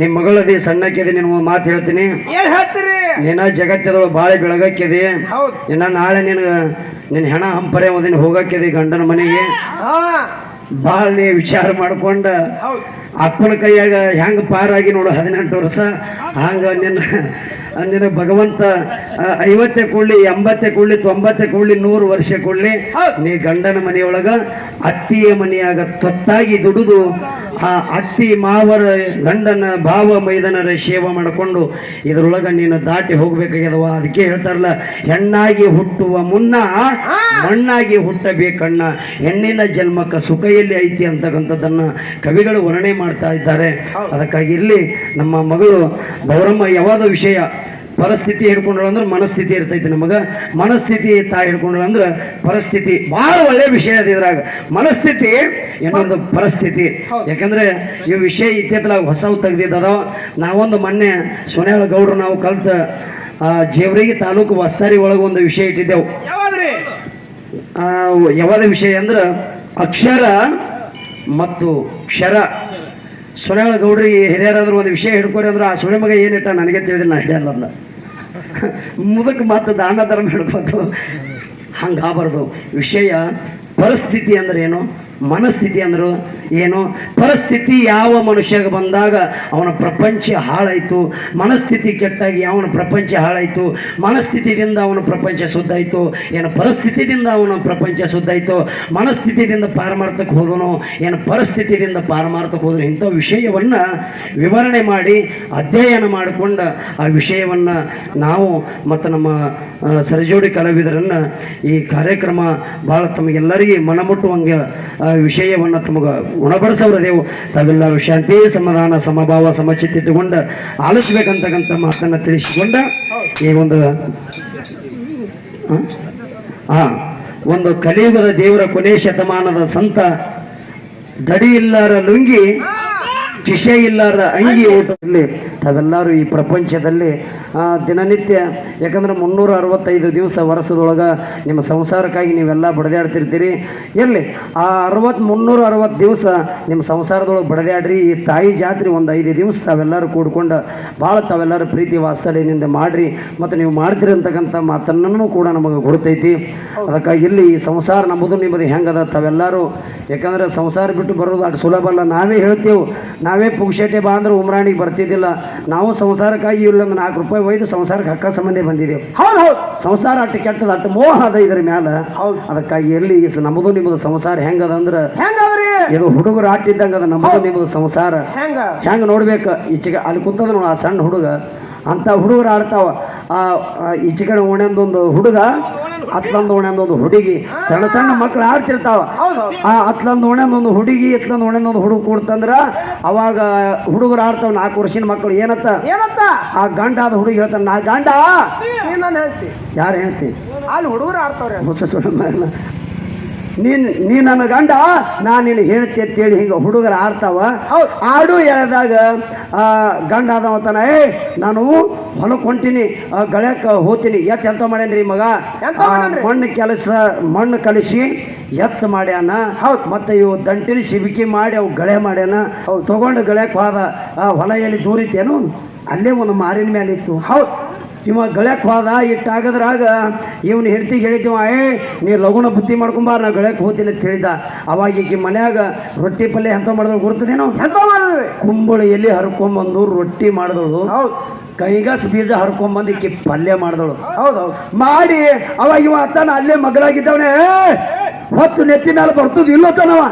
ನಿಮ್ಮ ಮಗಳದಿ ಸಣ್ಣಕ್ಕಿದೆ ನಿನ್ ಮಾತು ಹೇಳ್ತೀನಿ. ಏನ್ ಹೇಳ್ತೀರಿ? ನಿನ್ನ ಜಗತ್ತದೊಳಗೆ ಬಾಳೆ ಬೆಳಗಕ್ಕಿದೆ ಹೌದು. ಇನ್ನ ನಾಳೆ ನಿನ್ ನಿನ್ನ ಹೆಣ ಹಂಪರೆ ಒಂದಿನ ಹೋಗಕ್ಕಿದೆ ಗಂಡನ ಮನೆಗೆ. ಭಾಳ ವಿಚಾರ ಮಾಡ್ಕೊಂಡ ಅಕ್ಕನ ಅಪ್ಪನ ಕೈಯಾಗ ಹೆಂಗ ಪಾರಾಗಿ ನೋಡು ಹದಿನೆಂಟು ವರ್ಷ. ಹಂಗ ನಿನ್ನ ನಿನ್ನ ಭಗವಂತ ಐವತ್ತೇ ಕೊಳ್ಳಿ ಎಂಬತ್ತೇ ಕೊಳ್ಳಿ ತೊಂಬತ್ತೇ ಕೊಳ್ಳಿ ನೂರು ವರ್ಷ ಕೊಳ್ಳಿ ನೀ ಗಂಡನ ಮನೆಯೊಳಗ ಅತ್ತಿಯ ಮನೆಯಾಗ ತೊತ್ತಾಗಿ ದುಡಿದು ಆ ಅತ್ತಿ ಮಾವರ ಗಂಡನ ಭಾವ ಮೈದನರ ಸೇವೆ ಮಾಡಿಕೊಂಡು ಇದರೊಳಗ ನೀನು ದಾಟಿ ಹೋಗ್ಬೇಕಾಗ್ಯದವ. ಅದಕ್ಕೆ ಹೇಳ್ತಾರಲ್ಲ ಹೆಣ್ಣಾಗಿ ಹುಟ್ಟುವ ಮುನ್ನ ಮಣ್ಣಾಗಿ ಹುಟ್ಟಬೇಕಣ್ಣ. ಹೆಣ್ಣಿನ ಜನ್ಮಕ್ಕ ಸುಖ ಎಲ್ಲಿ ಐತಿ ಅಂತಕ್ಕಂಥದ್ದನ್ನು ಕವಿಗಳು ವರ್ಣನೆ ಮಾಡ್ತಾ ಇದ್ದಾರೆ. ಅದಕ್ಕಾಗಿ ಇಲ್ಲಿ ನಮ್ಮ ಮಗಳು ಗೌರಮ್ಮ ಯಾವಾದ ವಿಷಯ ಪರಿಸ್ಥಿತಿ ಹಿಡ್ಕೊಂಡ್ರು ಅಂದ್ರೆ ಮನಸ್ಥಿತಿ ಇರ್ತೈತಿ ನಮಗೆ. ಮನಸ್ಥಿತಿ ತಾ ಹಿಡ್ಕೊಂಡ್ರು ಅಂದ್ರೆ ಪರಿಸ್ಥಿತಿ. ಭಾಳ ಒಳ್ಳೆ ವಿಷಯ ಅದ ಇದ್ರಾಗ. ಮನಸ್ಥಿತಿ ಇನ್ನೊಂದು ಪರಿಸ್ಥಿತಿ. ಯಾಕಂದ್ರೆ ಈ ವಿಷಯ ಇತ್ಯತ್ಲಾಗ ಹೊಸವು ತೆಗ್ದಿದ್ದದಾವ ನಾವೊಂದು ಮೊನ್ನೆ ಸೋನಿಯಾಳ ಗೌಡ್ರು ನಾವು ಕಲ್ತ ಆ, ಜೇವರಿಗೆ ತಾಲೂಕು ಒಳಗೆ ಒಂದು ವಿಷಯ ಇಟ್ಟಿದ್ದೆವು. ಯಾವ್ದು ವಿಷಯ ಅಂದ್ರೆ ಅಕ್ಷರ ಮತ್ತು ಕ್ಷರ. ಸುರೇಳ ಗೌಡ್ರಿಗೆ ಹಿರಿಯರಾದ್ರೂ ಒಂದು ವಿಷಯ ಹಿಡ್ಕೊರಿ ಅಂದ್ರೆ ಆ ಸೊಳ್ಳೆ ಮಗ ಏನಿಟ್ಟ ನನಗೆ ತಿಳಿದಿಲ್ಲ ನಾ ಹಿಡಿಯಲ್ಲ ಮುದಕ್ಕೆ ಮತ್ತು ದಾನ ಧರ್ಮ ಹಿಡ್ಕೊಂಡು ಹಂಗಾಗಬಾರ್ದು ವಿಷಯ, ಪರಿಸ್ಥಿತಿ ಅಂದ್ರೆ ಏನು? ಮನಸ್ಥಿತಿ ಅಂದರು ಏನು? ಪರಿಸ್ಥಿತಿ ಯಾವ ಮನುಷ್ಯಗೆ ಬಂದಾಗ ಅವನ ಪ್ರಪಂಚ ಹಾಳಾಯಿತು. ಮನಸ್ಥಿತಿ ಕೆಟ್ಟಾಗಿ ಅವನ ಪ್ರಪಂಚ ಹಾಳಾಯಿತು. ಮನಸ್ಥಿತಿಯಿಂದ ಅವನ ಪ್ರಪಂಚ ಶುದ್ಧಾಯಿತು. ಏನು ಪರಿಸ್ಥಿತಿಯಿಂದ ಅವನ ಪ್ರಪಂಚ ಶುದ್ಧಾಯಿತು. ಮನಸ್ಥಿತಿಯಿಂದ ಪಾರಮಾರ್ಥಕ್ಕೆ ಹೋದನು ಏನು ಪರಿಸ್ಥಿತಿಯಿಂದ ಪಾರಮಾರ್ಥಕ್ಕೆ ಹೋದನು. ಇಂಥ ವಿಷಯವನ್ನು ವಿವರಣೆ ಮಾಡಿ, ಅಧ್ಯಯನ ಮಾಡಿಕೊಂಡು ಆ ವಿಷಯವನ್ನು ನಾವು ಮತ್ತು ನಮ್ಮ ಸರಜೋಡಿ ಕಲಾವಿದರನ್ನು ಈ ಕಾರ್ಯಕ್ರಮ ಭಾಳ ತಮಗೆಲ್ಲರಿಗೆ ಮನಮುಟ್ಟುವಂಗೆ ವಿಷಯವನ್ನು ತಮಗೆ ಉಣಬಡಿಸೋರದೇವು ತಾವೆಲ್ಲರೂ ಶಾಂತಿ, ಸಮಾಧಾನ, ಸಮಭಾವ, ಸಮಚಿತ್ತ ಇಟ್ಟುಕೊಂಡು ಆಲಿಸ್ಬೇಕಂತಕ್ಕಂಥ ಮಾತನ್ನು ತಿಳಿಸಿಕೊಂಡ ಈ ಒಂದು ಹಾ ಒಂದು ಕಲಿಯುಗದ ದೇವರ ಕೊನೆ ಶತಮಾನದ ಸಂತ ದಡಿಯಿಲ್ಲಾರ ಲುಂಗಿ ಕಿಶೆ ಇಲ್ಲಾರ ಅಂಗಿ ಊಟದಲ್ಲಿ ಅವೆಲ್ಲರೂ ಈ ಪ್ರಪಂಚದಲ್ಲಿ ದಿನನಿತ್ಯ ಯಾಕಂದ್ರೆ ಮುನ್ನೂರ ಅರವತ್ತೈದು ದಿವಸ ವರ್ಷದೊಳಗೆ ನಿಮ್ಮ ಸಂಸಾರಕ್ಕಾಗಿ ನೀವೆಲ್ಲ ಬಡದಾಡ್ತಿರ್ತೀರಿ. ಎಲ್ಲಿ ಆ ಅರವತ್ತು ಮುನ್ನೂರ ಅರವತ್ತು ದಿವಸ ನಿಮ್ಮ ಸಂಸಾರದೊಳಗೆ ಬಡದಾಡ್ರಿ ಈ ತಾಯಿ ಜಾತ್ರೆ ಒಂದು ಐದು ದಿವಸ ತಾವೆಲ್ಲರೂ ಕೂಡ್ಕೊಂಡು ಭಾಳ ತಾವೆಲ್ಲರೂ ಪ್ರೀತಿ ವಾತ್ಸಲ್ಯದಿಂದ ಮಾಡಿರಿ ಮತ್ತು ನೀವು ಮಾಡ್ತೀರಿ ಅಂತಕ್ಕಂಥ ಮಾತನ್ನು ಕೂಡ ನಮಗೆ ಗೊತ್ತೈತಿ ಅದಕ್ಕಾಗಿ ಇಲ್ಲಿ ಈ ಸಂಸಾರ ನಮ್ಮದು ನಿಮ್ಮದು ಹೆಂಗದ ತಾವೆಲ್ಲರೂ ಯಾಕಂದ್ರೆ ಸಂಸಾರ ಬಿಟ್ಟು ಬರೋದು ಅಷ್ಟು ಸುಲಭ ಅಲ್ಲ. ನಾವೇ ಹೇಳ್ತೇವೆ ನಾವೇ ಪುಕ್ಷಟೆ ಬಾ ಅಂದ್ರೆ ಉಮ್ರಾಣಿಗೆ ಬರ್ತಿದ್ದಿಲ್ಲ. ನಾವು ಸಂಸಾರಕ್ಕಾಗಿ ಇಲ್ಲೊಂದು ನಾಲ್ಕು ರೂಪಾಯಿ ಒಯ್ದು ಸಂಸಾರಕ್ಕೆ ಹಕ್ಕ ಸಂಬಂಧಿ ಬಂದಿದ್ದೇವೆ ಹೌದು ಹೌದು. ಸಂಸಾರ ಅಟ್ಟು ಕೆಟ್ಟದ ಅಟ್ಟು ಮೋಹ ಅದ ಇದ್ರ ಮ್ಯಾಲ. ಅದಕ್ಕಾಗಿ ಎಲ್ಲಿ ನಮ್ಮದು ನಿಮ್ಮದು ಸಂಸಾರ ಹೆಂಗದ ಅಂದ್ರೆ ಇದು ಹುಡುಗರು ಆಟಿದ್ದಂಗ ಅದ ನಮ್ಮದು ನಿಮ್ಮದು ಸಂಸಾರ. ಹೆಂಗ? ಹೆಂಗೆ ನೋಡ್ಬೇಕು? ಈಚೆಗೆ ಅಲ್ಲಿ ಕುಂತದ ನೋಡ ಆ ಸಣ್ಣ ಹುಡುಗ. ಅಂತ ಹುಡುಗರು ಆಡ್ತಾವ. ಈಚೆ ಕಡೆ ಓಣ್ಯಂದೊಂದು ಹುಡುಗ ಅತ್ಲಂದು ಓಣ್ಯಂದೊಂದು ಹುಡುಗಿ ಸಣ್ಣ ಸಣ್ಣ ಮಕ್ಳು ಆಡ್ತಿರ್ತಾವ. ಆ ಅತ್ಲಂದು ಓಣ್ಯಂದೊಂದು ಹುಡುಗಿ ಇತ್ಲಂದು ಓಣ್ಯಂದೊಂದು ಹುಡುಗ ಕೂಡ್ತಂದ್ರ ಅವಾಗ ಹುಡುಗರು ಆಡ್ತಾವ ನಾಲ್ಕು ವರ್ಷದ ಮಕ್ಕಳು ಏನತ್ತ? ಏನಂತ ಆ ಗಂಡ ಆದ ಹುಡುಗಿ ಹೇಳ್ತಾನೆ ನಾ ಗಂಡ? ಯಾರು ಹೇಳ್ತಿ ಅಲ್ಲಿ ಹುಡುಗರು ಆಡ್ತಾವ್ರೆ. ನೀನ್ ನೀ ನನ್ನ ಗಂಡ ನಾನು ನಿನಗೆ ಹೇಳ್ತಿ ಅಂತೇಳಿ ಹಿಂಗೆ ಹುಡುಗರು ಆಡ್ತಾವ. ಆಡು ಎಳೆದಾಗ ಗಂಡ ಆದವತನ ಏ ನಾನು ಹೊಲಕ್ಕೆ ಹೊಂಟೀನಿ ಗಳಕ್ಕೆ ಹೋತೀನಿ ಎತ್ತು ಎಂತ ಮಾಡ್ಯಾನ್ರಿ ಮಗ? ಮಣ್ಣು ಕೆಲಸ ಮಣ್ಣು ಕಲಿಸಿ ಎತ್ತು ಮಾಡ್ಯಾನ. ಹೌದು. ಮತ್ತೆ ಇವು ದಂಟಿಲಿ ಸಿಬಿಕಿ ಮಾಡಿ ಅವು ಗಳೆ ಮಾಡ್ಯಾನ. ಅವು ತಗೊಂಡು ಗಳಕ್ಕೆ ಹೋದ ಆ ಹೊಲ ಎಲ್ಲಿ ದೂರಿತೇನು ಅಲ್ಲೇ ಒಂದು ಮಾರಿನ ಮೇಲೆ ಇತ್ತು ಹೌದು. ಇವ ಗಳಕ್ಕೆ ಹೋದ ಇಟ್ಟಾಗದ್ರಾಗ ಇವನು ಹೆಂಡತಿ ಹೇಳಿದ್ವ ಏ ನೀ ಲಗುನ ಬುದ್ಧಿ ಮಾಡ್ಕೊಂಬಾರ ನಾ ಗಳಕ್ಕೆ ಹೋಗ್ತೀನಿ ಅಂತ ಹೇಳಿದ. ಅವಾಗ ಈಗ ಮನ್ಯಾಗ ರೊಟ್ಟಿ ಪಲ್ಯ ಎಂತ ಮಾಡಿದ್ರು ಗುರ್ತದೇನೋ? ಮಾಡಿದ್ವಿ ಕುಂಬಳಿಯಲ್ಲಿ ಹರ್ಕೊಂಬಂದು ರೊಟ್ಟಿ ಮಾಡಿದಳು. ಹೌದು. ಕೈಗಾಸ್ ಬೀಜ ಹರ್ಕೊಂಬಂದು ಈಕಿ ಪಲ್ಯ ಮಾಡಿದಳು. ಹೌದು ಹೌದು. ಮಾಡಿ ಅವಾಗ ಇವ ಅತ್ತಾನ ಅಲ್ಲೇ ಮಗಳಾಗಿದ್ದವನೇ ಹೊತ್ತು ನೆತ್ತಿ ಮೇಲೆ ಬರ್ತದ ಇಲ್ಲೋತನವ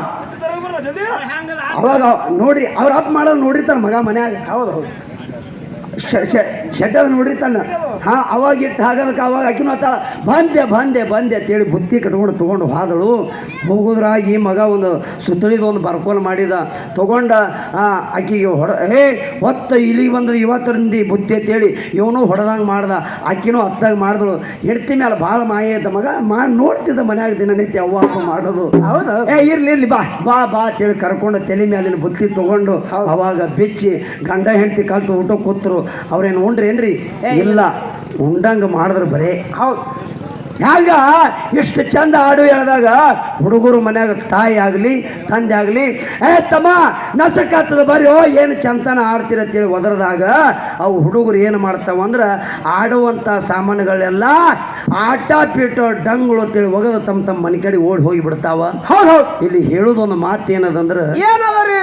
ಅವಾಗ ನೋಡ್ರಿ ಅವ್ರ ಅಪ್ ಮಾಡೋದು ನೋಡಿರ್ತಾನ ಮಗ ಮನ್ಯಾಗ. ಹೌದು ಹೌದ್. ಶೆಡ್ಡ ನೋಡಿರ್ತಾನ ಹಾ ಅವಾಗ ಇಟ್ಟು ಹಾಗದಕ್ಕೆ ಅವಾಗ ಆಕಿನೂ ಮಾತಾಳ ಬಂದೆ ಬಂದೆ ಬಂದೆ ಅಂತೇಳಿ ಬುತ್ತಿ ಕಟ್ಕೊಂಡು ತೊಗೊಂಡು ಹಾದಳು. ಹೋಗೋದ್ರಾಗಿ ಮಗ ಒಂದು ಸುತ್ತಳಿದ ಒಂದು ಬರ್ಕೋಲ್ ಮಾಡಿದ. ತೊಗೊಂಡ ಆ, ಆಕಿಗೆ ಹೊಡ ಹೇ ಹೊತ್ತ ಇಲಿ ಬಂದ್ರೆ ಇವತ್ತರಿಂದ ಬುತ್ತಿ ಅಂತೇಳಿ ಇವನು ಹೊಡೆದಂಗೆ ಮಾಡ್ದ. ಆಕಿನೂ ಹತ್ತಾಗ ಮಾಡಿದಳು. ಹೆಡ್ತಿ ಮೇಲೆ ಭಾಳ ಮಾಯ ಅಂತ ಮಗ. ಮಾ ನೋಡ್ತಿದ್ದ ಮನ್ಯಾಗ ದಿನನಿತ್ಯ ಅವ್ವ ಅಪ್ಪ ಮಾಡೋದು. ಹೌದಾ. ಏ ಇರ್ಲಿ ಇರ್ಲಿ ಬಾ ಬಾ ಬಾ ಅಂತೇಳಿ ಕರ್ಕೊಂಡು ತಲೆ ಮೇಲಿನ ಬುತ್ತಿ ತೊಗೊಂಡು ಅವಾಗ ಬಿಚ್ಚಿ ಗಂಡ ಹೆಂಡತಿ ಕಲ್ತು ಊಟ ಕೂತರು. ಅವ್ರೇನು ಉಂಡ್ರೇನ್ರಿ ಇಲ್ಲ. ಉಂಡಂಗ ಮಾಡಿದ್ರೆ ಬರೀ. ಹೌದು. ಹ್ಯಾಂಗ ಎಷ್ಟು ಚಂದ ಹಾಡು ಹೇಳಿದಾಗ ಹುಡುಗರು ಮನ್ಯಾಗ ತಾಯಿ ಆಗಲಿ ತಂದೆ ಆಗಲಿ ಏ ತಮ್ಮ ನಸಕಾತದ ಓ ಏನು ಚಂದನ ಆಡ್ತೀರ ಅಂತೇಳಿ ಒದರದಾಗ ಅವು ಹುಡುಗರು ಏನು ಮಾಡ್ತಾವ ಅಂದ್ರೆ ಆಡುವಂಥ ಸಾಮಾನುಗಳೆಲ್ಲ ಆಟ ಪೀಟೋ ಡಂಗುಳು ಅಂತೇಳಿ ಒಗದು ತಮ್ಮ ತಮ್ಮ ಮನೆ ಕಡೆ ಓಡಿ ಹೋಗಿ ಬಿಡ್ತಾವ. ಹೌದು ಹೌದು. ಇಲ್ಲಿ ಹೇಳೋದೊಂದು ಮಾತು ಏನದಂದ್ರೆ ಏನದರಿ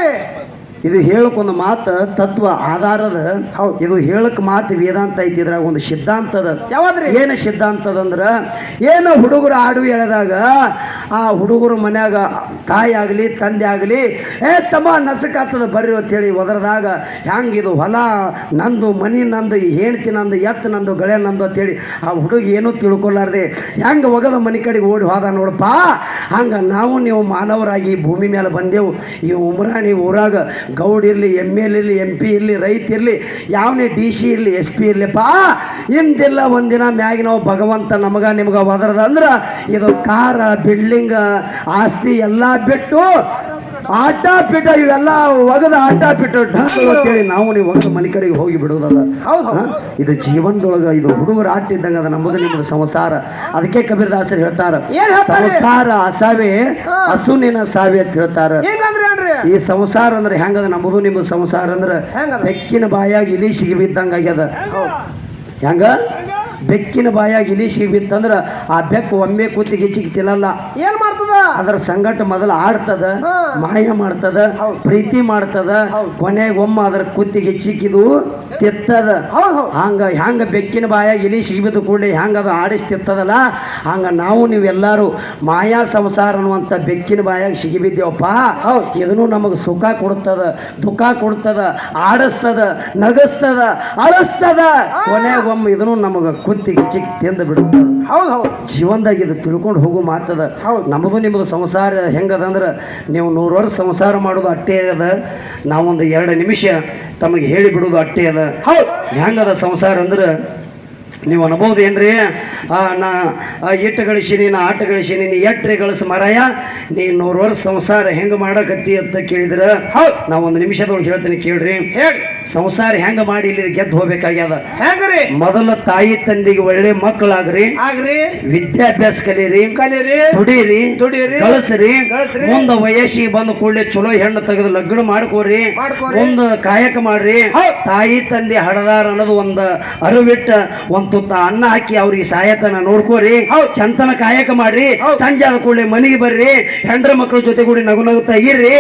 ಇದು ಹೇಳಕ್ಕೊಂದು ಮಾತು ತತ್ವ ಆಧಾರದ. ಹೌದು. ಇದು ಹೇಳಕ್ ಮಾತು ವೇದಾಂತ ಐತಿ ಇದ್ರಾಗ ಒಂದು ಸಿದ್ಧಾಂತದ. ಯಾವ್ದ್ರಿ? ಏನು ಸಿದ್ಧಾಂತದಂದ್ರ ಏನು ಹುಡುಗರು ಆಡು ಎಳೆದಾಗ ಆ ಹುಡುಗರು ಮನ್ಯಾಗ ತಾಯಿ ಆಗಲಿ ತಂದೆ ಆಗಲಿ ಏ ತಮ್ಮ ನಸಕಾತದ ಬರ್ರಿ ಅಂತೇಳಿ ಒದರದಾಗ ಹೆಂಗ್ ಇದು ಹೊಲ ನಂದು ಮನಿ ನಂದು ಹೆಣ್ತಿ ನಂದು ಎತ್ತು ನಂದು ಗಳೆ ನಂದು ಅಂತೇಳಿ ಆ ಹುಡುಗ ಏನೂ ತಿಳ್ಕೊಲಾರ್ದೆ ಹೆಂಗೆ ಒಗದ ಮನೆ ಕಡೆಗೆ ಓಡಿ ಹೋದ ನೋಡಪ್ಪ ಹಂಗೆ ನಾವು ನೀವು ಮಾನವರಾಗಿ ಭೂಮಿ ಮೇಲೆ ಬಂದೆವು ಈ ಉಮ್ರಾಣಿ ಊರಾಗ ಗೌಡ್ ಇರಲಿ ಎಂ ಎಲ್ ಇರಲಿ ಎಂ ಪಿ ಇರಲಿ ರೈತ ಇರಲಿ ಯಾವನೇ ಡಿ ಸಿ ಇರಲಿ ಎಸ್ ಪಿ ಇರಲಿಪ್ಪ ಇಂದಿಲ್ಲ ಒಂದಿನ ಮ್ಯಾಗಿನವು ನಾವು ಭಗವಂತ ನಮಗ ನಿಮ್ಗೆ ಅಂದ್ರೆ ಇದು ಕಾರ ಬಿಲ್ಡಿಂಗ್ ಆಸ್ತಿ ಎಲ್ಲ ಬಿಟ್ಟು ಆಟ ಪಿಟ ಇವೆಲ್ಲ ಒಗದ ಆಟ ಬಿಟ್ಟು ಅಂತೇಳಿ ನಾವು ನೀವು ಒಗದ ಮನೆ ಕಡೆಗೆ ಹೋಗಿ ಹೌದ್. ಇದು ಜೀವನದೊಳಗ ಇದು ಹುಡುಗರು ಆಟ ಇದ್ದಂಗ ಅದ ನಮ್ಮದು ನಿಮ್ಮದು ಸಂಸಾರ ಅದಕ್ಕೆ ಕಬೀರದಾಸರು ಹೇಳ್ತಾರ ಏನ್ ಹೇಳ್ತಾರೆ? ಸಂಸಾರ ಅಸಾವೆ. ಹಸುನಿನ ಸಾವೆ ಅಂತ ಹೇಳ್ತಾರ ಈ ಸಂಸಾರ ಅಂದ್ರೆ ಹೆಂಗದ? ನಮ್ಮದು ನಿಮ್ಮ ಸಂಸಾರ ಅಂದ್ರೆ ಹೆಚ್ಚಿನ ಬಾಯಾಗಿ ಬಾಯಾಗ ಇಲಿ ಸಿಗಿ ಬಿದ್ದಂಗ ಆಗ್ಯದ ಹೆಂಗ? ಬೆಕ್ಕಿನ ಬಾಯಾಗಿ ಇಲಿ ಸಿಗಿ ಬಿತ್ತಂದ್ರ ಆ ಬೆಕ್ಕು ಒಮ್ಮೆ ಕೂತಿ ಗಿಚ್ಚಿಗೆ ತಿನ್ನಲ್ಲ. ಏನ್ ಮಾಡ್ತದ? ಅದರ ಸಂಗಟ ಮೊದಲು ಆಡ್ತದ. ಮಾಯ ಮಾಡ್ತದ ಪ್ರೀತಿ ಮಾಡ್ತದ ಕೊನೆಗೆ ಒಮ್ಮ ಅದರ ಕುತ್ತಿಗೆ ಚಿಕ್ಕಿದು ತಿತ್ತದ. ಹಂಗ ಹೆಂಗ ಬೆಕ್ಕಿನ ಬಾಯಾಗಿ ಇಲಿ ಸಿಗಿಬಿದ್ದು ಕೂಡಲೇ ಹೆಂಗ ಅದು ಆಡಿಸ್ತಿತ್ತದಲ್ಲ ಹಂಗ ನಾವು ನೀವೆಲ್ಲರೂ ಮಾಯಾ ಸಂಸಾರ ಅನ್ನುವಂಥ ಬೆಕ್ಕಿನ ಬಾಯಾಗ ಸಿಗಿಬಿದ್ದೇವಪ್ಪ ಇದನ್ನು ನಮಗೆ ಸುಖ ಕೊಡ್ತದ ದುಃಖ ಕೊಡ್ತದ ಆಡಿಸ್ತದ ನಗಸ್ತದ ಅಳಿಸ್ತದ. ಕೊನೆಗೊಮ್ಮೆ ಇದನ್ನು ನಮಗೆ ಕುತ್ತಿಗೆ ಚಿಕ್ಕ ತಿಂದು ಬಿಡುತ್ತೆ? ಹೌದು ಹೌದು. ಜೀವನದಾಗ ಇದು ತಿಳ್ಕೊಂಡು ಹೋಗೋ ಮಾತದ. ಹೌದು. ನಮಗೂ ನಿಮ್ಮದು ಸಂಸಾರ ಹೆಂಗದಂದ್ರೆ ನೀವು ನೂರು ವರ್ಷ ಸಂಸಾರ ಮಾಡೋದು ಅಟ್ಟೆ ಅದ ನಾವೊಂದು ಎರಡು ನಿಮಿಷ ತಮಗೆ ಹೇಳಿ ಬಿಡೋದು ಅಟ್ಟೆ ಅದ. ಹೌದು. ಹೆಂಗದ ಸಂಸಾರ ಅಂದ್ರೆ ನೀವು ಅನ್ಬೋದು ಏನ್ರಿ? ಆ, ನಾ ಇಟ್ಟು ಗಳಿಸೀನಿ ನಾ ಆಟ ಗಳಿಸೀನಿ ನೀ ಎಟ್ರಿ ಗಳಿಸ ಮರಾಯ ನೀ ನೂರು ವರ್ಷ ಸಂಸಾರ ಹೆಂಗೆ ಮಾಡಕತ್ತಿ ಅಂತ ಕೇಳಿದ್ರೆ ಹೌದು. ನಾ ಒಂದು ನಿಮಿಷದೊಳಗೆ ಹೇಳ್ತೀನಿ ಕೇಳ್ರಿ. ಹೇಳಿ. ಸಂಸಾರ ಹೆಂಗ್ ಮಾಡಿ ಇಲ್ಲಿ ಗೆದ್ದು ಹೋಗ್ಬೇಕಾಗ್ಯದ? ಹೆಂಗ್ರಿ? ಮೊದಲ ತಾಯಿ ತಂದೆಗೆ ಒಳ್ಳೆ ಮಕ್ಕಳಾಗ್ರಿ ಆಗ್ರಿ. ವಿದ್ಯಾಭ್ಯಾಸ ಕಲೀರಿ. ಕಲೀರಿ. ದುಡೀರಿ. ದುಡೀರಿ. ಗಳಿಸ್ರಿ. ಮುಂದ ವಯಸ್ಸಿಗೆ ಬಂದ ಕೂಡಲೇ ಚಲೋ ಹೆಣ್ಣು ತೆಗೆದು ಲಗ್ನ ಮಾಡ್ಕೋರಿ. ಮಾಡ್ಕೋರಿ. ಮುಂದ ಕಾಯಕ ಮಾಡ್ರಿ. ತಾಯಿ ತಂದೆ ಹಡದಾರ ಅನ್ನೋದು ಒಂದು ಅರಿವಿಟ್ಟ ಒಂದ್ ತುತ್ತ ಅನ್ನ ಹಾಕಿ ಅವ್ರಿಗೆ ಸಾಯತನ ನೋಡ್ಕೋರಿ. ಚಂತನ ಕಾಯಕ ಮಾಡ್ರಿ. ಸಂಜೆ ಆದ ಕೂಡಲೇ ಮನೆಗೆ ಬರ್ರಿ. ಹೆಂಡ್ರ ಮಕ್ಕಳ ಜೊತೆ ಕೂಡಿ ನಗು ನಗುತ್ತಾ ಇರ್ರಿ.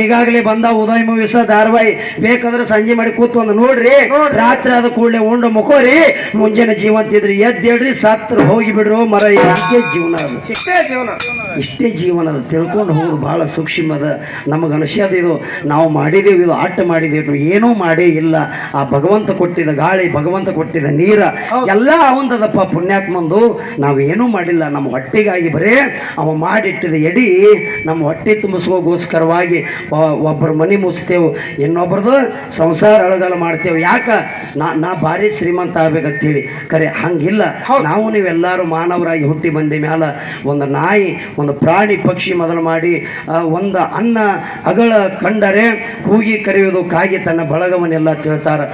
ಈಗಾಗಲೇ ಬಂದ ಉದಯ ಮೂವಿಸ ಧಾರವಾಹಿ. ಬೇಕಾದ್ರೆ ಸಂಜೆ ಮಾಡಿ ಕೂತು ಒಂದು ನೋಡ್ರಿ. ರಾತ್ರಿ ಆದ ಕೂಡಲೇ ಉಂಡು ಮುಖೋರಿ. ಮುಂಜಾನೆ ಜೀವಂತ ಇದ್ರಿ ಎದ್ದೇಳ್ರಿ ಸತ್ರ ಹೋಗಿ ಬಿಡ್ರು ಮರ ಇಷ್ಟೇ ಜೀವನ ಇಷ್ಟೇ ಜೀವನ. ಇಷ್ಟೇ ಜೀವನ ಅದು. ತಿಳ್ಕೊಂಡು ಹೋಗೋದು ಬಹಳ ಸೂಕ್ಷ್ಮ ಅದ. ನಮಗೆ ಅನಿಸ್ಯದ ಇದು ನಾವು ಮಾಡಿದೇವು ಇದು ಆಟ ಮಾಡಿದೇವು. ಏನೂ ಮಾಡೇ ಇಲ್ಲ. ಆ ಭಗವಂತ ಕೊಟ್ಟಿದ ಗಾಳಿ ಭಗವಂತ ಕೊಟ್ಟಿದ ನೀರ ಎಲ್ಲ ಅವಂದದಪ್ಪ ಪುಣ್ಯಾತ್ಮಂದು ನಾವು ಏನೂ ಮಾಡಿಲ್ಲ ನಮ್ಮ ಹೊಟ್ಟೆಗಾಗಿ ಬರೇ ಅವ ಮಾಡಿಟ್ಟಿದ ಎಡಿ ನಮ್ಮ ಹೊಟ್ಟೆ ತುಂಬಿಸ್ಕೋಗೋಸ್ಕರವಾಗಿ ಒಬ್ಬರ ಮನೆ ಮುಚ್ತೇವೆ ಇನ್ನೊಬ್ರದ್ದು ಸಂಸಾರ ಅಳಗಲ ಮಾಡ್ತೇವೆ. ಯಾಕ? ನಾ ನಾ ಭಾರಿ ಶ್ರೀಮಂತ ಆಗ್ಬೇಕಂತೇಳಿ. ಕರೆ ಹಂಗಿಲ್ಲ. ನಾವು ನೀವೆಲ್ಲರೂ ಮಾನವರಾಗಿ ಹುಟ್ಟಿ ಬಂದ ಮ್ಯಾಲ ಒಂದು ನಾಯಿ ಒಂದು ಪ್ರಾಣಿ ಪಕ್ಷಿ ಮೊದಲು ಮಾಡಿ ಒಂದು ಅನ್ನ ಅಗಳ ಕಂಡರೆ ಕೂಗಿ ಕರೆಯುವುದು ಕಾಗಿ ತನ್ನ ಬಳಗವನ್ನೆಲ್ಲ ತಿಳ್ತಾರೆ.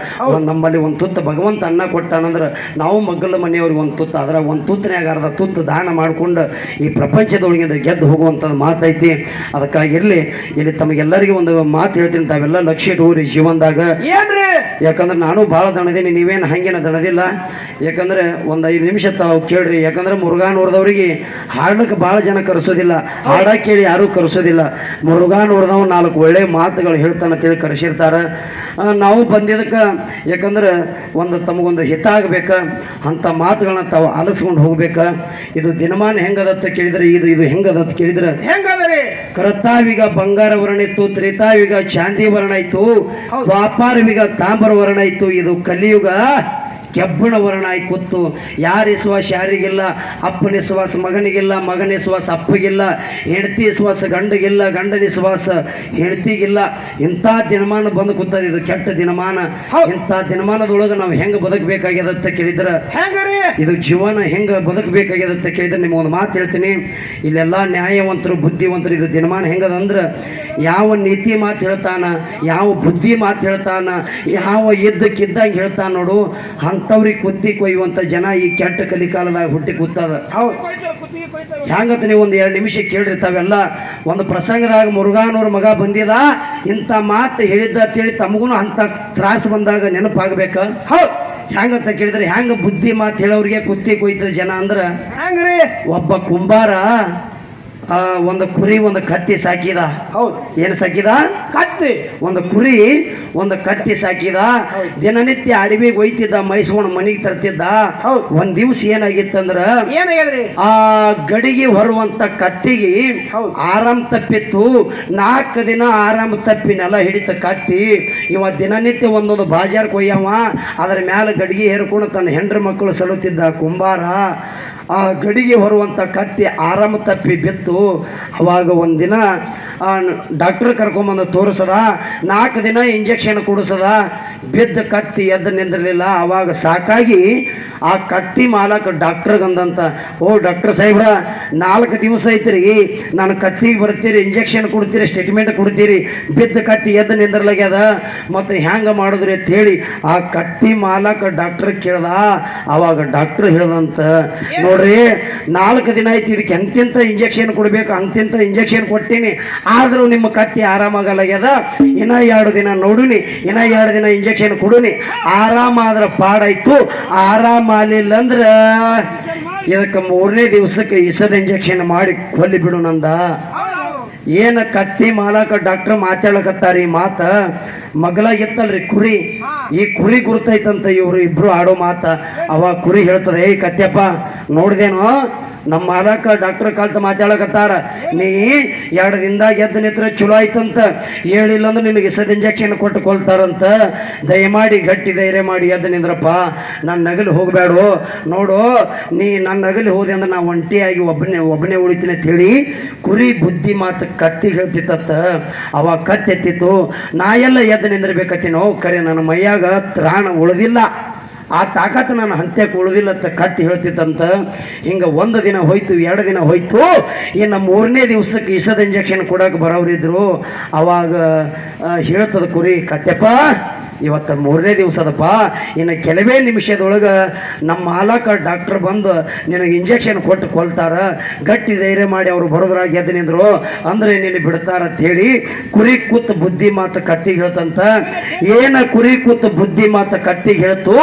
ನಮ್ಮಲ್ಲಿ ಒಂದು ತುತ್ತು ಭಗವಂತ ಅನ್ನ ಕೊಟ್ಟಾನಂದ್ರೆ ನಾವು ಮಗ್ಗಲ ಮನೆಯವ್ರಿಗೆ ಒಂದು ತುತ್ತು ಅದರ ಒಂದು ತುತ್ತನೇ ಅರ್ಧ ತುತ್ತು ದಾನ ಮಾಡ್ಕೊಂಡು ಈ ಪ್ರಪಂಚದೊಳಗಿಂದ ಗೆದ್ದು ಹೋಗುವಂಥದ್ದು ಮಾತೈತಿ. ಅದಕ್ಕಾಗಿ ಇರಲಿ ಇಲ್ಲಿ ತಮಗೆಲ್ಲರಿಗೂ ಒಂದು ಮಾತು ಹೇಳ್ತೀನಿ ತಾವೆಲ್ಲ ಲಕ್ಷ್ಯ ಇಟ್ಕೋರಿ ಜೀವನದಾಗ. ಏನ್ರಿ? ಯಾಕಂದ್ರೆ ನಾನು ಭಾಳ ದಣದೀನಿ ನೀವೇನು ಹಂಗೇನ ದಣದಿಲ್ಲ ಯಾಕಂದ್ರೆ ಒಂದು ಐದು ನಿಮಿಷ ತಾವು ಕೇಳ್ರಿ ಯಾಕಂದ್ರೆ ಮುರುಘಾನೂರದವ್ರಿಗೆ ಹಾಡಕ್ಕೆ ಭಾಳ ಜನ ಕರೆಸೋದಿಲ್ಲ. ಹಾಡ ಕೇಳಿ ಯಾರೂ ಕರೆಸೋದಿಲ್ಲ. ಮುರುಘಾನೂರದವ್ ನಾಲ್ಕು ಒಳ್ಳೆ ಮಾತುಗಳು ಹೇಳ್ತಾನೆ ತಿಳಿ ಕರೆಸಿರ್ತಾರೆ. ನಾವು ಬಂದಿದ್ದಕ್ಕೆ ಯಾಕಂದ್ರೆ ಒಂದು ತಮಗೊಂದು ಹಿತ ಆಗ್ಬೇಕ. ಅಂಥ ಮಾತುಗಳನ್ನ ತಾವು ಆಲಿಸ್ಕೊಂಡು ಹೋಗ್ಬೇಕ? ಇದು ದಿನಮಾನ ಹೆಂಗದತ್ತ ಕೇಳಿದ್ರೆ ಇದು ಇದು ಹೆಂಗದತ್ತ ಕೇಳಿದ್ರೆ? ಹೆಂಗದ್ರಿ? ಕರತಾವಿಗ ಬಂಗಾರ ವರ್ಣ ಇತ್ತು ತ್ರೇತಾವಿಗ ಚಾಂದಿ ವರ್ಣ ಇತ್ತು ವ್ಯಾಪಾರವಿಗ ತಾಮ್ರ ವರ್ಣ ಇತ್ತು ಇದು ಕಲಿಯುಗ. ಕೆಬ್ಬಣ ವರ್ಣ ಆಗಿ ಕೂತು ಯಾರಿಸುವ ಶಾರಿಗಿಲ್ಲ ಯಾರಿಗಿಲ್ಲ ಅಪ್ಪನ ವಿಶ್ವಾಸ ಮಗನಿಗಿಲ್ಲ ಮಗನ ಅಪ್ಪಗಿಲ್ಲ ಹೆಂಡತಿ ವಿಶ್ವಾಸ ಗಂಡಗಿಲ್ಲ ಗಂಡನ ವಿಶ್ವಾಸ ಹೆಂಡತಿಗಿಲ್ಲ. ಇಂಥ ದಿನಮಾನ ಬಂದು ಕೂತದ ಇದು ಕೆಟ್ಟ ದಿನಮಾನ. ಇಂಥ ದಿನಮಾನದೊಳಗೆ ನಾವು ಹೆಂಗೆ ಬದುಕಬೇಕಾಗ್ಯದ ಅಂತ ಕೇಳಿದ್ರೆ? ಹೆಂಗ್ರಿ ಇದು ಜೀವನ ಹೆಂಗೆ ಬದುಕಬೇಕಾಗ್ಯದ ಅಂತ ಕೇಳಿದ್ರೆ? ನಿಮ್ಗೆ ಒಂದು ಮಾತು ಹೇಳ್ತೀನಿ. ಇಲ್ಲೆಲ್ಲ ನ್ಯಾಯವಂತರು ಬುದ್ಧಿವಂತರು ಇದು ದಿನಮಾನ ಹೆಂಗದಂದ್ರೆ ಯಾವ ನೀತಿ ಮಾತು ಹೇಳ್ತಾನ ಯಾವ ಬುದ್ಧಿ ಮಾತು ಹೇಳ್ತಾನ ಯಾವ ಇದ್ದಕ್ಕಿದ್ದಂಗೆ ಹೇಳ್ತಾನ ನೋಡು ಅಂಥ ಅಂಥವ್ರಿಗೆ ಕುತ್ತಿ ಕೊಯ್ಯುವಂಥ ಜನ ಈ ಕೆಟ್ಟ ಕಲಿಕಾಲದಾಗ ಹುಟ್ಟಿ ಕೂತದ. ಹೌದು. ಹೆಂಗತ್ತ ನೀವು ಒಂದು ಎರಡು ನಿಮಿಷ ಕೇಳ್ರಿ ತಾವೆಲ್ಲ ಒಂದು ಪ್ರಸಂಗದಾಗ ಮುರುಘಾನವ್ರ ಮಗ ಬಂದಿದ ಇಂಥ ಮಾತು ಹೇಳಿದ್ದ ಅಂತೇಳಿ ತಮಗೂ ಅಂತ ತ್ರಾಸ ಬಂದಾಗ ನೆನಪಾಗಬೇಕು? ಹೌದು. ಹೆಂಗಂತ ಕೇಳಿದ್ರೆ ಹೆಂಗ ಬುದ್ಧಿ ಮಾತು ಹೇಳೋರಿಗೆ ಕುತ್ತಿ ಕೊಯ್ತದ ಜನ ಅಂದ್ರ ಹೆಂಗ್ರಿ. ಒಬ್ಬ ಕುಂಬಾರ ಆ, ಒಂದು ಕುರಿ ಒಂದು ಕತ್ತಿ ಸಾಕಿದ. ಹೌದು. ಏನು ಸಾಕಿದ? ಕತ್ತಿ ಒಂದು ಕುರಿ ಒಂದು ಕಟ್ಟಿ ಸಾಕಿದ. ದಿನನಿತ್ಯ ಅಡವಿಗೆ ಒಯ್ತಿದ್ದ ಮೈಸ್ಕೊಂಡು ಮನೆಗೆ ತರ್ತಿದ್ದ. ಒಂದ್ ದಿವ್ಸ ಏನಾಗಿತ್ತಂದ್ರ ಏನ್ ಹೇಳ್ರಿ ಆ ಗಡಿಗೆ ಹೊರುವಂತ ಕಟ್ಟಿಗೆ. ಆರಾಮ್ ತಪ್ಪಿತ್ತು. ನಾಲ್ಕು ದಿನ ಆರಾಮ್ ತಪ್ಪಿ ನೆಲ ಹಿಡಿತ ಕತ್ತಿ ಇವ ದಿನನಿತ್ಯ ಒಂದೊಂದು ಬಾಜಾರ್ ಕೊಯ್ಯವ ಅದರ ಮ್ಯಾಲ ಗಡಿಗೆ ಹೇರ್ಕೊಂಡು ತನ್ನ ಹೆಂಡ್ರ ಮಕ್ಕಳು ಸಲುತ್ತಿದ್ದ ಕುಂಬಾರ. ಆ ಗಡಿಗೆ ಹೊರುವಂತ ಕತ್ತಿ ಆರಾಮ ತಪ್ಪಿ ಬಿತ್ತು. ಅವಾಗ ಒಂದಿನ ಡಾಕ್ಟರ್ ಕರ್ಕೊಂಬಂದು ತೋರಿಸದ ನಾಲ್ಕು ದಿನ ಇಂಜೆಕ್ಷನ್ ಕೊಡಿಸದ? ಬಿದ್ದ ಕತ್ತಿ ಎದ್ದು ನಿಂದಿರಲಿಲ್ಲ. ಆವಾಗ ಸಾಕಾಗಿ ಆ ಕತ್ತಿ ಮಾಲಕ ಡಾಕ್ಟ್ರಿಗಂದಂತ ಓ ಡಾಕ್ಟರ್ ಸಾಹೇಬ್ರ, ನಾಲ್ಕು ದಿವಸ ಐತ್ರಿ. ನಾನು ಕತ್ತಿಗೆ ಬರ್ತೀರಿ ಇಂಜೆಕ್ಷನ್ ಕೊಡ್ತೀರಿ ಸ್ಟೇಟ್ಮೆಂಟ್ ಕೊಡ್ತೀರಿ. ಬಿದ್ದ ಕತ್ತಿ ಎದ್ದು ನಿಂದಿರ್ಲಾಗ್ಯದ. ಮತ್ತು ಹ್ಯಾಂಗ ಮಾಡಿದ್ರಿ ಅಂತ ಹೇಳಿ ಆ ಕತ್ತಿ ಮಾಲಕ ಡಾಕ್ಟರ್ ಕೇಳ್ದ. ಆವಾಗ ಡಾಕ್ಟರ್ ಹೇಳ್ದಂತ, ನೋಡ್ರಿ, ನಾಲ್ಕು ದಿನ ಐತಿ. ಇದಕ್ಕೆ ಎಂತಿಂತ ಇಂಜೆಕ್ಷನ್ ಕೊಡಬೇಕು? ಅಂತಿಂತ ಇಂಜೆಕ್ಷನ್ ಕೊಟ್ಟೀನಿ. ಆದರೂ ನಿಮ್ಮ ಕತ್ತಿ ಆರಾಮಾಗಲಾಗ್ಯದ. ಇನ್ನ ಎರಡು ದಿನ ನೋಡುನಿ, ಇನ್ನ ಎರಡು ದಿನ ಇಂಜೆಕ್ಷನ್ ಕೊಡುನಿ. ಆರಾಮಾದ್ರ ಪಾಡಾಯ್ತು ಆರಾಮಾಲಿಲ್ಲ ಅಂದ್ರೆ ಇದಕ್ಕೆ ಮೂರನೇ ದಿವಸಕ್ಕೆ ಇಸದ ಇಂಜೆಕ್ಷನ್ ಮಾಡಿ ಕೊಲ್ಲಿ ಬಿಡು ನಂದ. ಏನ ಕತ್ತಿ ಮಾಲಕ ಡಾಕ್ಟರ್ ಮಾತಾಡಕತ್ತಾರ ಈ ಮಾತ? ಮಗಳ ಎತ್ತಲ್ರಿ ಕುರಿ. ಈ ಕುರಿ ಗುರುತೈತಂತ ಇವ್ರು ಇಬ್ರು ಆಡೋ ಮಾತ. ಅವ ಕುರಿ ಹೇಳ್ತದೆ, ಏಯ್ ಕತ್ಯಪ್ಪ, ನೋಡ್ದೇನೋ? ನಮ್ಮ ಅದಕ್ಕೆ ಡಾಕ್ಟರ್ ಕಾಲ್ತ ಮಾತಾಡಕತ್ತಾರ. ನೀ ಎರಡು ದಿನದಾಗ ಎದ್ದು ನಿತ್ರ ಚಲೋ ಆಯ್ತಂತ ಹೇಳಿಲ್ಲ ಅಂದ್ರೆ ನಿನಗೆ ಸದ್ ಇಂಜೆಕ್ಷನ್ ಕೊಟ್ಟು ಕೊಲ್ತಾರಂತ. ದಯಮಾಡಿ ಗಟ್ಟಿ ಧೈರ್ಯ ಮಾಡಿ ಎದ್ದು ನಿಂದ್ರಪ್ಪ. ನನ್ನ ನಗಲು ಹೋಗ್ಬೇಡು ನೋಡು, ನೀ ನನ್ನ ನಗಲಿ ಹೋದೆ ಅಂದ್ರೆ ನಾ ಒಂಟಿಯಾಗಿ ಒಬ್ಬನೇ ಒಬ್ಬನೇ ಉಳಿತೀನಿ ಅಂತ ಹೇಳಿ ಕುರಿ ಬುದ್ಧಿ ಮಾತು ಕತ್ತಿ ಹೇಳ್ತಿತ್ತ ಅವಾಗ ಕತ್ತೆತ್ತಿತ್ತು. ನಾ ಎಲ್ಲ ಎದ್ದು ನಿಂದಿರ್ಬೇಕತ್ತೀನೋ ಕರೆ ನನ್ನ ಮೈಯಾಗ ತ್ರಾಣ ಉಳಿದಿಲ್ಲ. ಆ ತಾಕತ್ತು ನಾನು ಹಂತ್ಯಕ್ಕೆ ಉಳಿದಿಲ್ಲ ಅಂತ ಕಟ್ಟಿ ಹೇಳ್ತಿತ್ತಂತ ಹಿಂಗೆ ಒಂದು ದಿನ ಹೋಯ್ತು, ಎರಡು ದಿನ ಹೋಯ್ತು, ಇನ್ನು ಮೂರನೇ ದಿವಸಕ್ಕೆ ಇಸದ ಇಂಜೆಕ್ಷನ್ ಕೊಡೋಕೆ ಬರೋರಿದ್ರು ಅವಾಗ ಹೇಳ್ತದ ಕುರಿ ಕಟ್ಟೆಪ್ಪ ಇವತ್ತು ಮೂರನೇ ದಿವಸದಪ್ಪ, ಇನ್ನು ಕೆಲವೇ ನಿಮಿಷದೊಳಗೆ ನಮ್ಮ ಮಾಲಕ ಡಾಕ್ಟರ್ ಬಂದು ನಿನಗೆ ಇಂಜೆಕ್ಷನ್ ಕೊಟ್ಟು ಕೊಲ್ತಾರ, ಗಟ್ಟಿ ಧೈರ್ಯ ಮಾಡಿ ಅವರು ಬರೋದ್ರಾಗ ಎದ್ದು ನಿಂದ್ರು, ಅಂದ್ರೆ ನೀನು ಹೇಳಿ ಕುರಿ ಕೂತು ಬುದ್ಧಿ ಮಾತು ಕಟ್ಟಿಗೆ ಹೇಳ್ತಂತ, ಏನ ಕುರಿ ಕೂತು ಬುದ್ಧಿ ಮಾತು ಕಟ್ಟಿಗೆ ಹೇಳ್ತು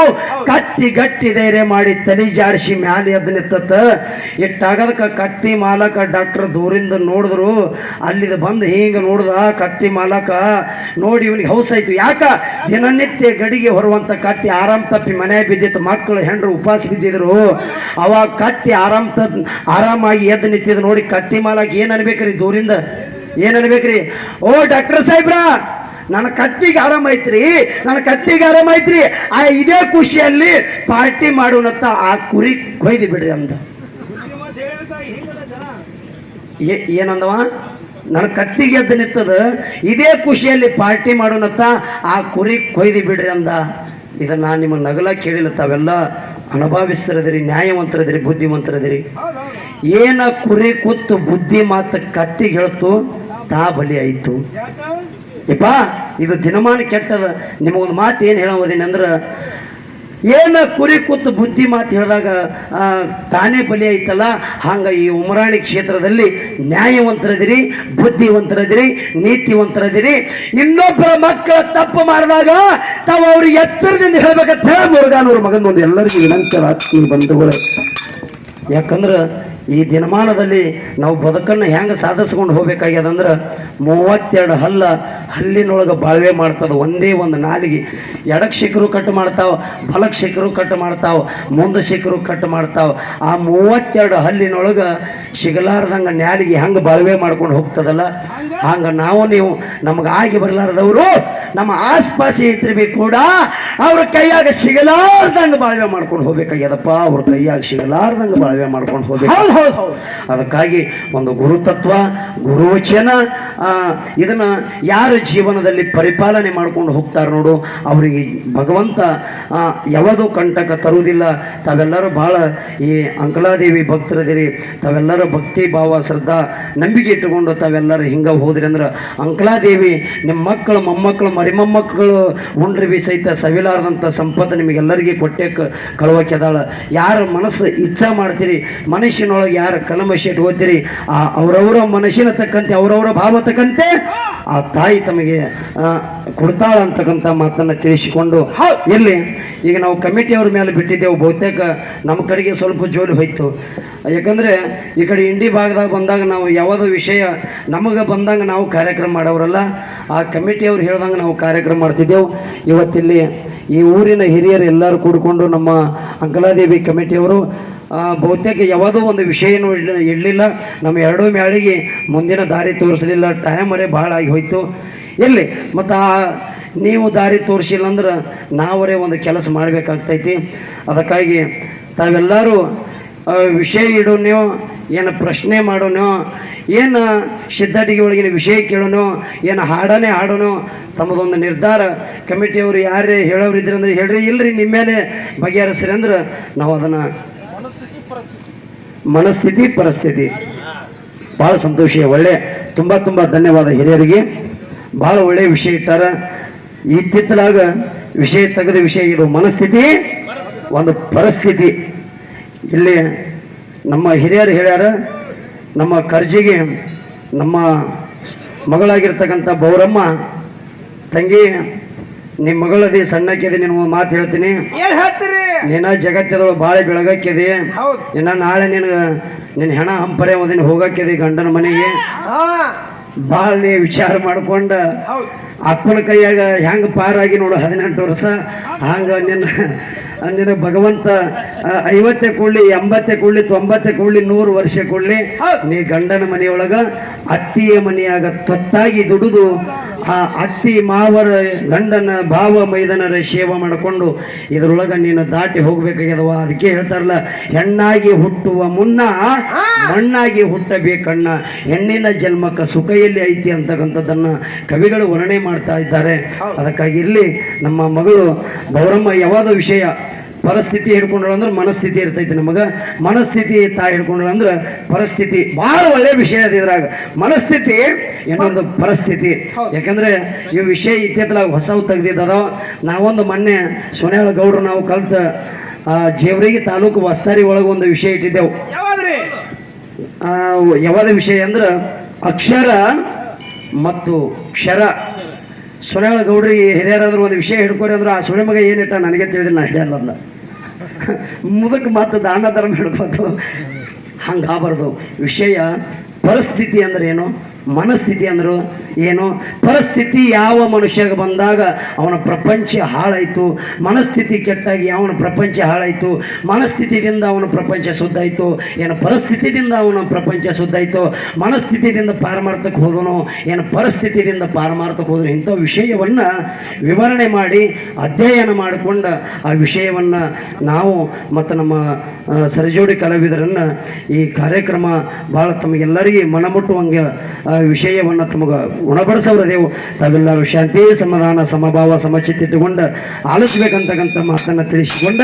ಕತ್ತಿ ಗಟ್ಟಿ ಧೈರ್ಯ ಮಾಡಿ ತಲೆ ಜಾಡಿಸಿ ಮ್ಯಾಲೆ ಎದ್ದು ನಿತ್ತತ್ತ ಇಟ್ಟಾಗದಕ್ಕೆ ಕತ್ತಿ ಮಾಲಕ ಡಾಕ್ಟರ್ ದೂರಿಂದ ನೋಡಿದ್ರು. ಅಲ್ಲಿದ ಬಂದು ಹಿಂಗೆ ನೋಡ್ದ ಕತ್ತಿ ಮಾಲಕ ನೋಡಿ ಇವನಿಗೆ ಹೌಸ್ ಆಯ್ತು. ಯಾಕ? ದಿನನಿತ್ಯ ಗಡಿಗೆ ಹೊರುವಂತ ಕತ್ತಿ ಆರಾಮ್ ತಪ್ಪಿ ಮನೆ ಬಿದ್ದಿತ್ತು. ಮಕ್ಕಳು, ಹೆಂಡ್ರು ಉಪವಾಸ ಬಿದ್ದಿದ್ರು. ಅವಾಗ ಕತ್ತಿ ಆರಾಮ್ ತ ಆರಾಮಾಗಿ ಎದ್ದು ನಿತ್ತಿದ್ರು ನೋಡಿ ಕತ್ತಿ ಮಾಲಕ ಏನ್ ಅನ್ಬೇಕ್ರಿ ದೂರಿಂದ? ಏನ್ ಅನ್ಬೇಕ್ರಿ? ಓ ಡಾಕ್ಟರ್ ಸಾಹೇಬ್ರ! ನನ್ನ ಕತ್ತಿಗೆ ಆರಾಮ ನನ್ನ ಕತ್ತಿಗೆ ಆರಾಮ ಆ ಇದೇ ಖುಷಿಯಲ್ಲಿ ಪಾರ್ಟಿ ಮಾಡೋಣತ್ತ ಆ ಕುರಿ ಕೊಯ್ದು ಬಿಡ್ರಿ ಅಂದ. ಏನಂದವ? ನನ್ನ ಕತ್ತಿಗೆ ಎದ್ದು ನಿಂತದ, ಇದೇ ಖುಷಿಯಲ್ಲಿ ಪಾರ್ಟಿ ಮಾಡೋಣತ್ತ ಆ ಕುರಿ ಕೊಯ್ದು ಬಿಡ್ರಿ ಅಂದ. ಇದನ್ನ ನಾನು ನಿಮಗೆ ನಗಲ ಕೇಳಿಲ್ಲ, ತಾವೆಲ್ಲ ಅನುಭವಿಸ್ತಿರದಿರಿ ನ್ಯಾಯವಂತರದಿರಿ, ಬುದ್ಧಿವಂತರದಿರಿ. ಏನ ಕುರಿ ಕೂತು ಬುದ್ಧಿ ಮಾತು ಕತ್ತಿಗೆ ಹೇಳ್ತು, ತಾ ಬಲಿ ಆಯಿತು. ಯಪ್ಪ ಇದು ದಿನಮಾನ ಕೆಟ್ಟದ. ನಿಮಗೊಂದು ಮಾತು ಏನು ಹೇಳೋದೇನೆ ಅಂದ್ರೆ, ಏನ ಕುರಿ ಕೂತು ಬುದ್ಧಿ ಮಾತು ಹೇಳಿದಾಗ ತಾನೇ ಬಲಿ ಐತಲ್ಲ, ಹಂಗೆ ಈ ಉಮರಾಣಿ ಕ್ಷೇತ್ರದಲ್ಲಿ ನ್ಯಾಯವಂತರದಿರಿ, ಬುದ್ಧಿವಂತರದಿರಿ, ನೀತಿವಂತರದಿರಿ. ಇನ್ನೊಬ್ಬರ ಮಕ್ಕಳ ತಪ್ಪು ಮಾಡಿದಾಗ, ತಾವು ಅವ್ರಿಗೆ ಎಚ್ಚರದಿಂದ ಹೇಳ್ಬೇಕಂತ ಹೇಳಿ ಮುರುಗಾನವ್ರ ಮಗನ ಒಂದು ಎಲ್ಲರಿಗೂ ವಿನಂತಿ ಆತ್ಮೀಯ ಬಂಧುಗಳೇ. ಯಾಕಂದ್ರೆ ಈ ದಿನಮಾನದಲ್ಲಿ ನಾವು ಬದುಕನ್ನು ಹೆಂಗೆ ಸಾಧಿಸ್ಕೊಂಡು ಹೋಗ್ಬೇಕಾಗ್ಯದಂದ್ರೆ ಮೂವತ್ತೆರಡು ಹಲ್ಲ ಹಲ್ಲಿನೊಳಗೆ ಬಾಳ್ವೆ ಮಾಡ್ತದೆ, ಒಂದೇ ಒಂದು ನಾಲಿಗೆ. ಎಡಕ್ಕೆ ಶಿಖರು ಕಟ್ ಮಾಡ್ತಾವೆ ಬಲಕ್ಕೆ ಶಿಖರು ಕಟ್ ಮಾಡ್ತಾವೆ, ಮುಂದೆ ಶಿಖರು ಕಟ್ ಮಾಡ್ತಾವೆ. ಆ ಮೂವತ್ತೆರಡು ಹಲ್ಲಿನೊಳಗೆ ಸಿಗಲಾರ್ದಂಗೆ ನಾಲಿಗೆ ಹೆಂಗೆ ಬಾಳ್ವೆ ಮಾಡ್ಕೊಂಡು ಹೋಗ್ತದಲ್ಲ? ಹಂಗೆ ನಾವು ನೀವು ನಮ್ಗೆ ಆಗಿ ಬರಲಾರದವರು ನಮ್ಮ ಆಸ್ಪಾಸ್ ಇದ್ರಿ ಕೂಡ ಅವ್ರ ಕೈಯಾಗ ಸಿಗಲಾರ್ದಂಗೆ ಬಾಳ್ವೆ ಮಾಡ್ಕೊಂಡು ಹೋಗ್ಬೇಕಾಗ್ಯದಪ್ಪ. ಅವ್ರ ಕೈಯಾಗ ಸಿಗಲಾರ್ದಂಗೆ ಬಾಳ್ವೆ ಮಾಡ್ಕೊಂಡು ಹೋಗ್ಬೇಕು ಹೌದು ಅದಕ್ಕಾಗಿ ಒಂದು ಗುರುತತ್ವ, ಗುರುವಚನ ಇದನ್ನ ಯಾರ ಜೀವನದಲ್ಲಿ ಪರಿಪಾಲನೆ ಮಾಡ್ಕೊಂಡು ಹೋಗ್ತಾರೆ ನೋಡು, ಅವರಿಗೆ ಭಗವಂತ ಯಾವುದೂ ಯಾವುದು ಕಂಟಕ ತರುವುದಿಲ್ಲ. ತಾವೆಲ್ಲರೂ ಬಹಳ ಈ ಅಂಕಲಾದೇವಿ ಭಕ್ತರದಿರಿ ತಾವೆಲ್ಲರೂ ಭಕ್ತಿ ಭಾವ, ಶ್ರದ್ಧಾ, ನಂಬಿಕೆ ಇಟ್ಟುಕೊಂಡು ತಾವೆಲ್ಲರೂ ಹಿಂಗ ಹೋದ್ರಿ ಅಂದ್ರೆ ಅಂಕಲಾದೇವಿ ನಿಮ್ಮ ಮಕ್ಕಳು, ಮೊಮ್ಮಕ್ಕಳು, ಮರಿಮೊಮ್ಮಕ್ಕಳು ಉಂಡ್ರಿ ಬಿ ಸಹಿತ ಸವಿಲಾರದಂಥ ಸಂಪತ್ತು ನಿಮಗೆಲ್ಲರಿಗೆ ಕೊಟ್ಟೆ ಕಳುವಕ್ಕೆದಾಳ. ಯಾರ ಮನಸ್ಸು ಇಚ್ಛಾ ಮಾಡ್ತೀರಿ, ಮನುಷ್ಯನೊಳಗೆ ಯಾರ ಶೇಟ್ ಇಟ್ಕೋತೀರಿ ಆ ಅವರವರ ಮನಸ್ಸಿನ ತಕ್ಕಂತೆ ಅವರವರ ಭಾವ ತಕ್ಕಂತೆ ಆ ತಾಯಿ ತಮಗೆ ಕೊಡ್ತಾಳ ಅಂತಕ್ಕಂಥ ಮಾತನ್ನ ತಿಳಿಸಿಕೊಂಡು ಇಲ್ಲಿ ಈಗ ನಾವು ಕಮಿಟಿಯವ್ರ ಮೇಲೆ ಬಿಟ್ಟಿದ್ದೆವು ಬಹುತೇಕ ನಮ್ಮ ಕಡೆಗೆ ಸ್ವಲ್ಪ ಜೋಲಿ ಹೋಯ್ತು. ಯಾಕಂದ್ರೆ ಈ ಕಡೆ ಇಂಡಿ ಭಾಗದಾಗ ಬಂದಾಗ ನಾವು ಯಾವುದೋ ವಿಷಯ ನಮಗೆ ಬಂದಾಗ ನಾವು ಕಾರ್ಯಕ್ರಮ ಮಾಡೋರಲ್ಲ ಆ ಕಮಿಟಿಯವ್ರು ಹೇಳ್ದಂಗೆ ನಾವು ಕಾರ್ಯಕ್ರಮ ಮಾಡ್ತಿದ್ದೆವು. ಇವತ್ತಿಲ್ಲಿ ಈ ಊರಿನ ಹಿರಿಯರು ಎಲ್ಲರೂ ಕೂಡಿಕೊಂಡು ನಮ್ಮ ಅಂಕಲಾದೇವಿ ಕಮಿಟಿಯವರು ಬಹುತೇಕ ಯಾವುದೋ ಒಂದು ವಿಷಯನೂ ಇಡ್ಲ, ಇಡಲಿಲ್ಲ. ನಮ್ಮ ಎರಡೂ ಮ್ಯಾಳಿಗೆ ಮುಂದಿನ ದಾರಿ ತೋರಿಸಲಿಲ್ಲ. ಟೈಮರೇ ಭಾಳ ಆಗಿ ಹೋಯ್ತು. ಎಲ್ಲಿ? ಮತ್ತು ಆ ನೀವು ದಾರಿ ತೋರಿಸಿಲ್ಲ ಅಂದ್ರೆ ನಾವರೇ ಒಂದು ಕೆಲಸ ಮಾಡಬೇಕಾಗ್ತೈತಿ. ಅದಕ್ಕಾಗಿ ತಾವೆಲ್ಲರೂ ವಿಷಯ ಇಡೋನೋ, ಏನು ಪ್ರಶ್ನೆ ಮಾಡೋನೋ, ಏನು ಸಿದ್ಧಟಿಗೆ ಒಳಗಿನ ವಿಷಯ ಕೇಳೋನೋ, ಏನು ಹಾಡನೇ ಹಾಡೋನೋ, ತಮ್ಮದೊಂದು ನಿರ್ಧಾರ ಕಮಿಟಿಯವರು ಯಾರೇ ಹೇಳೋರು ಇದ್ರಂದ್ರೆ ಹೇಳ್ರಿ. ಇಲ್ಲರಿ ನಿಮ್ಮ ಮೇಲೆ ಬಗೆಹರಿಸ್ರಿ ಅಂದ್ರೆ ನಾವು ಅದನ್ನು ಮನಸ್ಥಿತಿ, ಪರಿಸ್ಥಿತಿ. ಭಾಳ ಸಂತೋಷ, ಒಳ್ಳೆ, ತುಂಬ ತುಂಬ ಧನ್ಯವಾದ ಹಿರಿಯರಿಗೆ. ಭಾಳ ಒಳ್ಳೆಯ ವಿಷಯ ಇಟ್ಟಾರ. ಇತ್ತಿತ್ತಲಾಗ ವಿಷಯ ತೆಗೆದ ವಿಷಯ ಇದು ಮನಸ್ಥಿತಿ, ಒಂದು ಪರಿಸ್ಥಿತಿ. ಇಲ್ಲಿ ನಮ್ಮ ಹಿರಿಯರು ಹೇಳ್ಯಾರ, ನಮ್ಮ ಕರ್ಜಿಗೆ ನಮ್ಮ ಮಗಳಾಗಿರ್ತಕ್ಕಂಥ ಬೌರಮ್ಮ, ತಂಗಿ ನಿಮ್ಮ ಮಗಳದಿ ಸಣ್ಣಕ್ಕಿದೆ ನಿನಗೆ ಮಾತು ಹೇಳ್ತೀನಿ. ಹೇಳ್ತೀರಿ? ನೀನ ಜಗತ್ತದೊಳಗೆ ಬಾಳೆ ಬೆಳಗಕ್ಕಿದೆ ನಿನ್ನ ಇನ್ನ ನಾಳೆ ನಿನ್ ನಿನ್ನ ಹೆಣ ಹಂಪರೆ ಒಂದಿನ ಹೋಗಕ್ಕಿದೆ ಗಂಡನ ಮನೆಗೆ. ಭಾಳ ವಿಚಾರ ಮಾಡ್ಕೊಂಡ ಅಪ್ಪನ ಕೈಯಾಗ ಹೆಂಗ ಪಾರಾಗಿ ನೋಡು ಹದಿನೆಂಟು ವರ್ಷ. ಹಂಗ ನಿನ್ನ ನಿನ್ನ ಭಗವಂತ ಐವತ್ತೆ ಕೊಳ್ಳಿ ಎಂಬತ್ತೆ ಕೊಳ್ಳಿ ತೊಂಬತ್ತೆ ಕೊಳ್ಳಿ ನೂರು ವರ್ಷ ಕೊಳ್ಳಿ ನೀ ಗಂಡನ ಮನೆಯೊಳಗ ಅತ್ತಿಯ ಮನೆಯಾಗ ತೊತ್ತಾಗಿ ದುಡಿದು ಆ ಅತ್ತಿ ಮಾವರ ಗಂಡನ ಭಾವ ಮೈದನರ ಸೇವೆ ಮಾಡಿಕೊಂಡು ಇದ್ರೊಳಗ ನೀನು ದಾಟಿ ಹೋಗ್ಬೇಕಾಗ್ಯದವ. ಅದಕ್ಕೆ ಹೇಳ್ತಾರಲ್ಲ ಹೆಣ್ಣಾಗಿ ಹುಟ್ಟುವ ಮುನ್ನ ಮಣ್ಣಾಗಿ ಹುಟ್ಟಬೇಕಣ್ಣ. ಹೆಣ್ಣಿನ ಜನ್ಮಕ್ಕ ಸುಖ ಎಲ್ಲಿ ಐತಿ ಅಂತಕ್ಕಂಥದ್ದನ್ನು ಕವಿಗಳು ವರ್ಣನೆ ಮಾಡ್ತಾ ಇದ್ದಾರೆ. ಅದಕ್ಕಾಗಿ ಇಲ್ಲಿ ನಮ್ಮ ಮಗಳು ಗೌರಮ್ಮ ಯಾವಾದ ವಿಷಯ ಪರಿಸ್ಥಿತಿ ಹಿಡ್ಕೊಂಡ್ರು ಅಂದ್ರೆ ಮನಸ್ಥಿತಿ ಇರ್ತೈತಿ ನಮಗ. ಮನಸ್ಥಿತಿ ತಾ ಹಿಡ್ಕೊಂಡ್ರು ಅಂದ್ರೆ ಪರಿಸ್ಥಿತಿ ಬಹಳ ಒಳ್ಳೆ ವಿಷಯ ಅದ ಇದ್ರಾಗ. ಮನಸ್ಥಿತಿ ಏನೊಂದು ಪರಿಸ್ಥಿತಿ. ಯಾಕಂದ್ರೆ ಈ ವಿಷಯ ಇತ್ಯತ್ಲಾಗ ಹೊಸವು ತೆಗ್ದಿದ್ದದ. ನಾವೊಂದು ಮೊನ್ನೆ ಸೋನೇಳ ಗೌಡ್ರು ನಾವು ಕಲ್ತ ಆ, ಜೇವರಿಗೆ ತಾಲೂಕು ವಸ್ತಾರಿ ಒಳಗೆ ಒಂದು ವಿಷಯ ಇಟ್ಟಿದ್ದೆವು. ಯಾವ್ದು ವಿಷಯ ಅಂದ್ರೆ ಅಕ್ಷರ ಮತ್ತು ಕ್ಷರ. ಸುರೇಳ ಗೌಡ್ರಿ ಹಿರಿಯರಾದ್ರೂ ಒಂದು ವಿಷಯ ಹಿಡ್ಕೊರಿ ಅಂದ್ರೆ ಆ ಸುಳೆ ಮಗ ಏನಿಟ್ಟ ನನಗೆ ತಿಳಿದಿಲ್ಲ, ನಾ ಹಿಡಿಯಲ್ಲ. ಮುದಕ್ಕೆ ಮತ್ತು ದಾನ ಧರ್ಮ ಹಿಡ್ಕೊಂಡು ಹಂಗಾಗಬಾರ್ದು ವಿಷಯ, ಪರಿಸ್ಥಿತಿ ಅಂದ್ರೆ ಏನು? ಮನಸ್ಥಿತಿ ಅಂದರು ಏನು? ಪರಿಸ್ಥಿತಿ ಯಾವ ಮನುಷ್ಯಗೆ ಬಂದಾಗ ಅವನ ಪ್ರಪಂಚ ಹಾಳಾಯಿತು. ಮನಸ್ಥಿತಿ ಕೆಟ್ಟಾಗಿ ಅವನ ಪ್ರಪಂಚ ಹಾಳಾಯಿತು. ಮನಸ್ಥಿತಿಯಿಂದ ಅವನ ಪ್ರಪಂಚ ಸುದ್ದಾಯಿತು ಏನು? ಪರಿಸ್ಥಿತಿಯಿಂದ ಅವನ ಪ್ರಪಂಚ ಶುದ್ಧಾಯಿತು. ಮನಸ್ಥಿತಿಯಿಂದ ಪಾರಮಾರ್ಥಕ್ಕೆ ಹೋದನು ಏನು? ಪರಿಸ್ಥಿತಿಯಿಂದ ಪಾರಮಾರ್ಥಕ್ಕೆ ಹೋದನು. ಇಂಥ ವಿಷಯವನ್ನು ವಿವರಣೆ ಮಾಡಿ, ಅಧ್ಯಯನ ಮಾಡಿಕೊಂಡು ಆ ವಿಷಯವನ್ನು ನಾವು ಮತ್ತು ನಮ್ಮ ಸರಜೋಡಿ ಕಲಾವಿದರನ್ನು ಈ ಕಾರ್ಯಕ್ರಮ ಭಾಳ ತಮಗೆಲ್ಲರಿಗೆ ಮನಮುಟ್ಟುವಂಗೆ ಆ ವಿಷಯವನ್ನು ತಮಗೆ ಉಣಬಡಿಸೋರದೇವು ತಾವೆಲ್ಲರೂ ಶಾಂತಿ, ಸಮಾಧಾನ, ಸಮಭಾವ ಸಮಚಿತ್ತಿಟ್ಟುಕೊಂಡು ಆಲಿಸ್ಬೇಕಂತಕ್ಕಂಥ ಮಾತನ್ನು ತಿಳಿಸಿಕೊಂಡ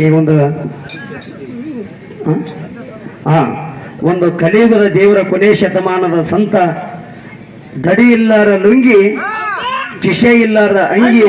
ಈ ಒಂದು ಹಾ ಒಂದು ಕಲಿಯುಗದ ದೇವರ ಕೊನೆ ಶತಮಾನದ ಸಂತ ದಡಿ ಇಲ್ಲಾರ ಲುಂಗಿ ಕಿಶೆ ಇಲ್ಲಾರ ಅಂಗಿ